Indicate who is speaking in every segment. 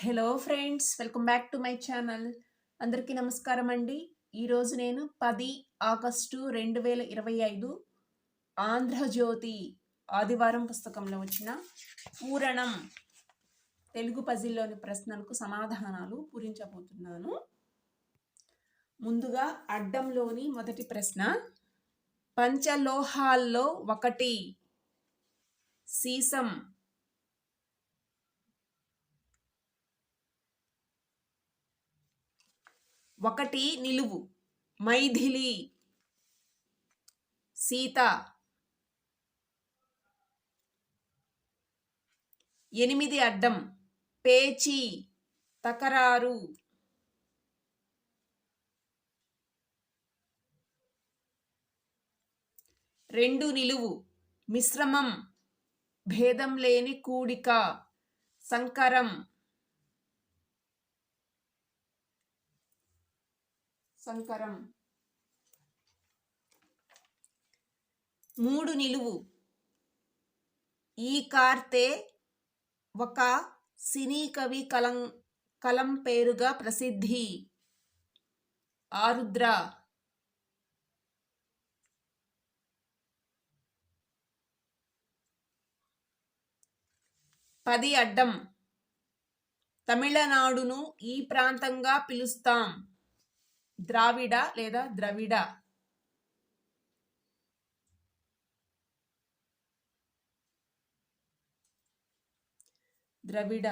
Speaker 1: Hello friends welcome back to my channel అందరికీ నమస్కారం అండి. ఈరోజు నేను పది ఆగస్టు రెండు వేల ఇరవై ఐదు ఆంధ్రజ్యోతి ఆదివారం పుస్తకంలో వచ్చిన పూరణం తెలుగు పజిల్లోని ప్రశ్నలకు సమాధానాలు పూరించబోతున్నాను. ముందుగా అడ్డంలోని మొదటి ప్రశ్న పంచలోహాల్లో ఒకటి సీసం ఒకటి నిలువు. మైథిలి. సీత. ఎనిమిది అడ్డం. పేచి. తకరారు. రెండు నిలువు. మిశ్రమం. భేదం లేని కూడిక. సంకరం. సంకరం. మూడు నిలువు. ఈ కార్తే ఒక సినీ కవి కలం కలం పేరుగా ప్రసిద్ధి. ఆరుద్ర. పది అడ్డం. తమిళనాడును ఈ ప్రాంతంగా పిలుస్తాం. ద్రావిడ లేదా ద్రవిడ. ద్రవిడ.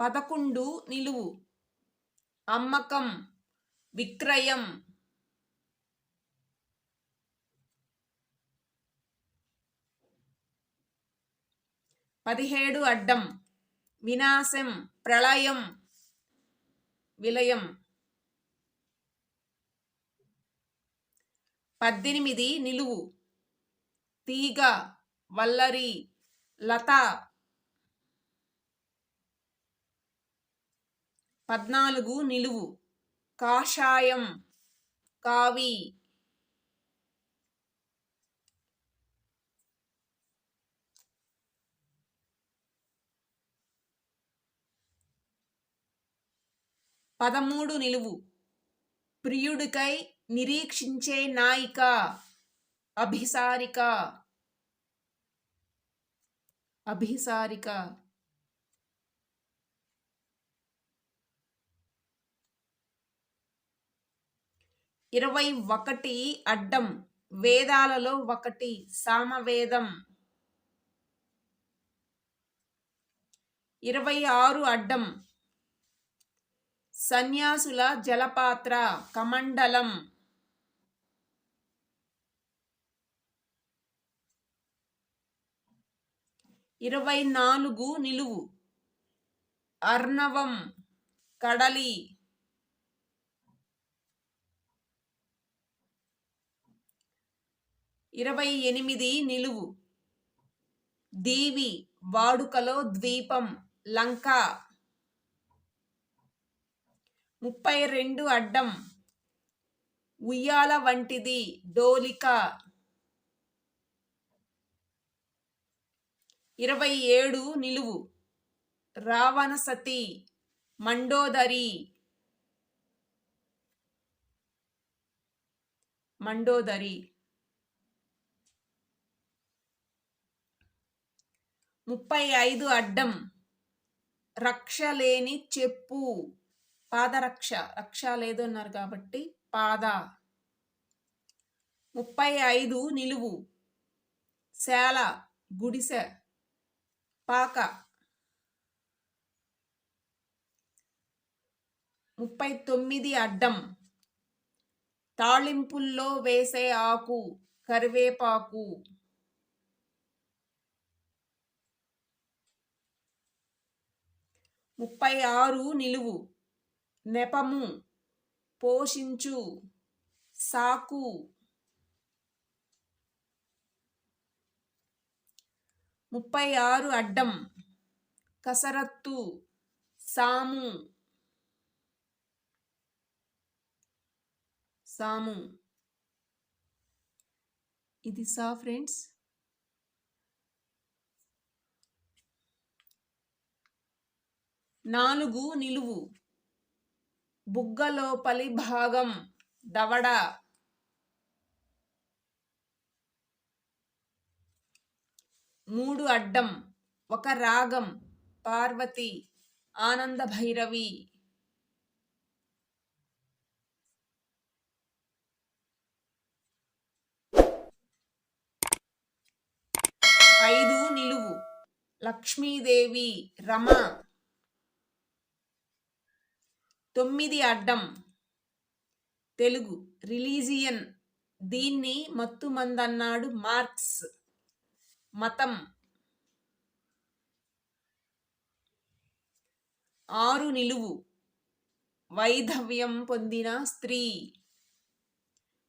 Speaker 1: పదకొండు నిలువు. అమ్మకం విక్రయం. పదిహేడు అడ్డం. వినాశం ప్రళయం విలయం. పద్దెనిమిది నిలువు. తీగ వల్లరి లత. పద్నాలుగు నిలువు. కాషాయం కావి. పదమూడు నిలువు. ప్రియుడికై నిరీక్షించే నాయిక అభిసారిక. అభిసారిక. ఇరవై ఒకటి అడ్డం వేదాలలో ఒకటి సామవేదం. ఇరవై ఆరు అడ్డం సన్యాసుల జలపాత్ర కమండలం. ఇరవై నాలుగు నిలువు. అర్ణవం కడలి. ఇరవై ఎనిమిది నిలువు. దీవి వాడుకలో ద్వీపం లంక. ముప్పై రెండు అడ్డం. ఉయ్యాల వంటిది డోలిక. ఇరవై ఏడు నిలువు రావణసతి మండోదరి. మండోదరి. ముప్పై ఐదు అడ్డం. రక్ష లేని చెప్పు. పాదరక్ష రక్ష లేదు అన్నారు కాబట్టి పాద. ముప్పై ఐదు నిలువు. శాల గుడిసె పాక. ముప్పై తొమ్మిది అడ్డం. తాళింపుల్లో వేసే ఆకు కరివేపాకు. ముప్పై ఆరు నిలువు. నెపము పోషించు సాకు. ముప్పై ఆరు అడ్డం కసరత్తు సాము. సాము. ఇది సా ఫ్రెండ్స్? నాలుగు నిలువు. బుగ్గలోపలి భాగం దవడ. మూడు అడ్డం ఒక రాగం పార్వతి ఆనంద భైరవి ఐదు నిలువు లక్ష్మీదేవి రమ. తొమ్మిది అడ్డం. తెలుగు రిలీజియన్. దీన్ని మత్తుమందన్నాడు మార్క్స్. మతం. ఆరు నిలువు. వైధవ్యం పొందిన స్త్రీ.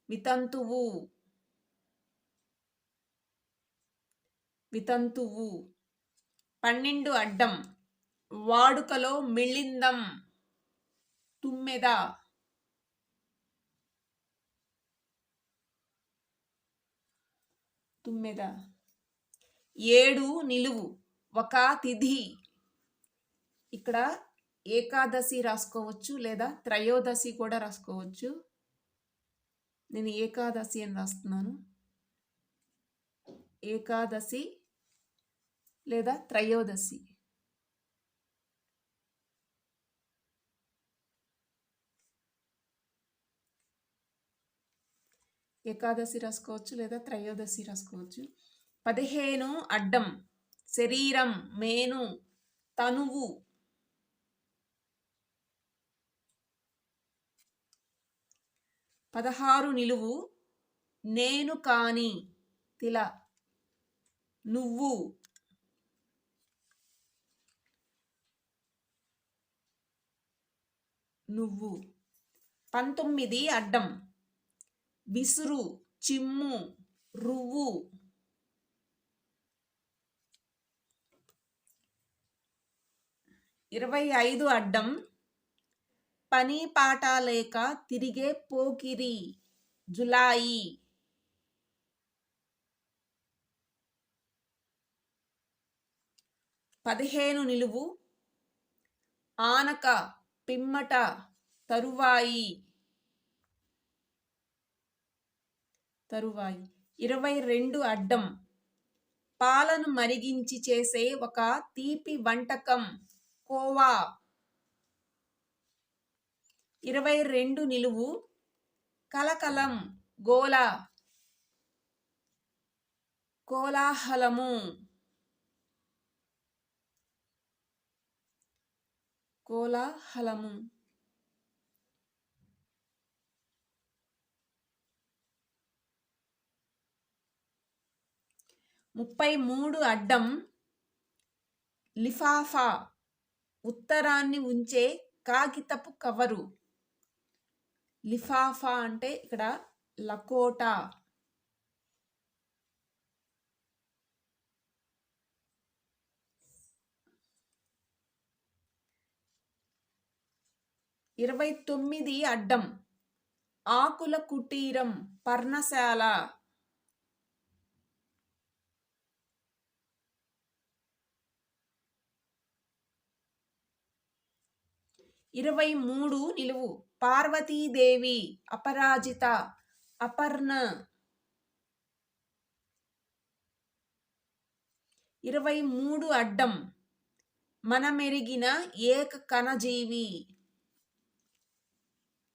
Speaker 1: వితంతువు. వితంతువు. పన్నెండు అడ్డం. వాడుకలో మిళిందం. తుమ్మెద? తుమ్మెద? ఏడు నిలువు ఒక తిథి. ఇక్కడ ఏకాదశి రాసుకోవచ్చు లేదా త్రయోదశి కూడా రాసుకోవచ్చు. నేను ఏకాదశి అని రాస్తున్నాను. ఏకాదశి లేదా త్రయోదశి. ఏకాదశి రాసుకోవచ్చు లేదా త్రయోదశి రాసుకోవచ్చు. పదిహేను అడ్డం శరీరం మేను తనువు. పదహారు నిలువు. నేను కాని తిల నువ్వు. నువ్వు. పంతొమ్మిది అడ్డం. విసురు చిమ్ము రువ్వు. ఇరవై ఐదు అడ్డం. పని పాట లేక తిరిగే పోకిరి జులాయి. పదిహేను నిలువు. ఆనక పిమ్మట తరువాయి. తరువాయి. ఇరవై రెండు అడ్డం. పాలను మరిగించి చేసే ఒక తీపి వంటకం కోవా. ఇరవై రెండు నిలువు. కలకలం. గోల కోలాహలము. కోలాహలము. ముప్పై మూడు అడ్డం లిఫాఫా ఉత్తరాన్ని ఉంచే కాగితపు కవరు. లిఫాఫా అంటే ఇక్కడ లకోటా. ఇరవై తొమ్మిది అడ్డం ఆకుల కుటీరం పర్ణశాల. ఇరవై మూడు నిలువు. పార్వతీదేవి అపరాజిత అపర్ణ. ఇరవై మూడు అడ్డం. మనమెరిగిన ఏక కణజీవి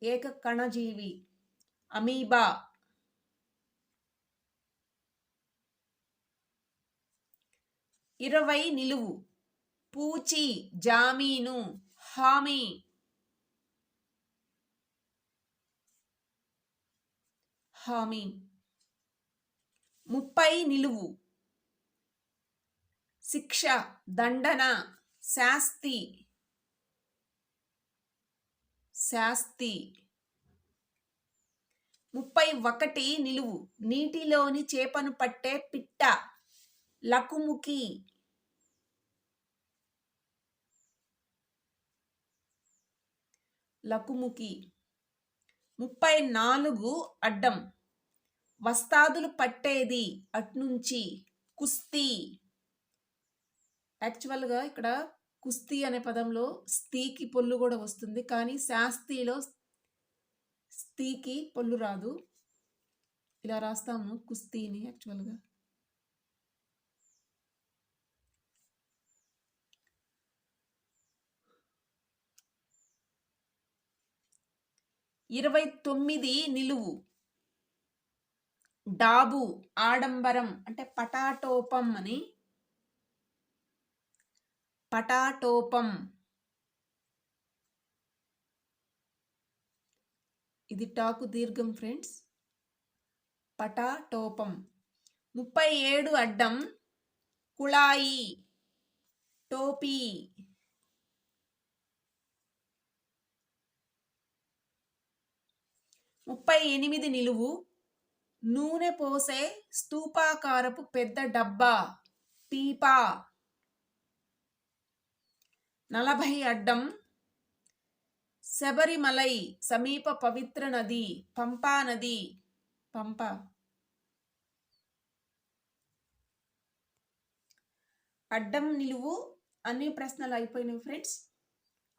Speaker 1: ఏక కణజీవి అమీబా. ఇరవై నిలువు. పూచి జామీను హామీ. హామీ ముప్పై నిలువు. శిక్ష దండన శాస్తి. శాస్తి. ముప్పై ఒకటి నిలువు. నీటిలోని చేపను పట్టే పిట్ట లకుముకి లకుముకి ముప్పై నాలుగు అడ్డం. వస్తాదులు పట్టేది అట్నుంచి కుస్తీ. యాక్చువల్గా ఇక్కడ కుస్తీ అనే పదంలో స్థీకి పొల్లు కూడా వస్తుంది. కానీ శాస్తిలో స్థీకి పొల్లు రాదు. ఇలా రాస్తాము కుస్తీని యాక్చువల్గా ఇరవై తొమ్మిది నిలువు. డాబు ఆడంబరం అంటే పటాటోపం అని. పటాటోపం. ఇది టాకు దీర్ఘం ఫ్రెండ్స్. పటాటోపం. ముప్పై ఏడు అడ్డం. కుళాయి. టోపీ. ముప్పై ఎనిమిది నిలువు. నూనె పోసే స్తూపాకారపు పెద్ద డబ్బా పీపా. నలభై అడ్డం శబరిమలై సమీప పవిత్ర నది పంపా నది పంప. అడ్డం నిలువు అన్ని ప్రశ్నలు అయిపోయినాయి ఫ్రెండ్స్.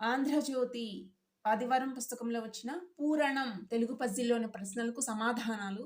Speaker 1: ఆంధ్రజ్యోతి ఆదివారం పుస్తకంలో వచ్చిన పూరణం తెలుగు పజిల్లోని ప్రశ్నలకు సమాధానాలు